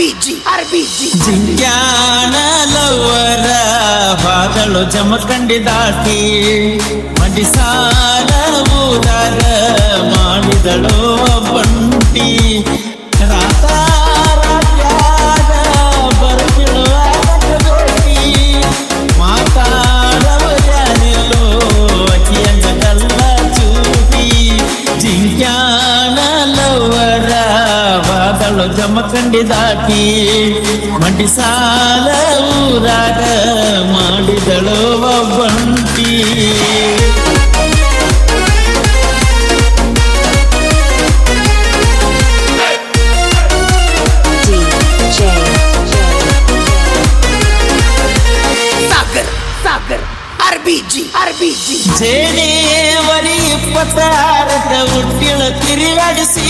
ಆರ್ಬಿಜಿ ಆರ್ಬಿಜಿ ಜಿಂಗ್ಯಾನಲವರ ಬಾದಳು ಜಮಖಂಡಿ ದಾಟಿ ಮಡಿಸಾರ ಊರಾಗ ಮಾಡಿದಳು ಬಂಟಿ ರಾತ ಬಾದಳು ಜಮಖಂಡಿ ದಾಟಿ ಮಂಡಿಸಾಲ ಊರಾಗ ಮಾಡಿದಳು ಒಬ್ಬಂಟಿ DJ ಸಾಗರ್ ಸಾಗರ್ ಆರ್ಬಿಜಿ ಆರ್ಬಿಜಿ ಜೇನೇವರಿ ಇಪ್ಪತ್ತಾರಕ್ಕ ಹುಟ್ಟಿಳ ತಿರುಗಾಡಿಸಿರಿ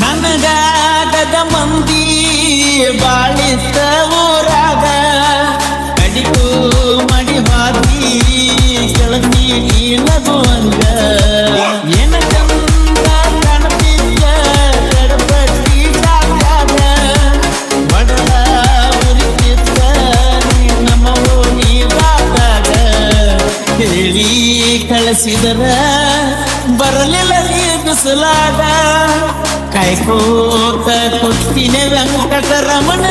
ನನಗಾಗದ ಮಂದಿ ಬಾಳಿಸ ಊರಾಗ ಕಡಿಗೂ ಮಡಿ ಬಾಗಿ ಕೆಳಗಿ ನಗು ಏನ ಚಂದ ಕಣಪಿಲ್ಲ ಕಡಪಟ್ಟಿ ಸಾಕಾಗ ಬಡಲ ಉರಿತಿತ್ತ ಹೇಳಿ ಕಳಿಸಿದರ बरलेला दुसला काय होत कुस्तीने व्यंकट रमण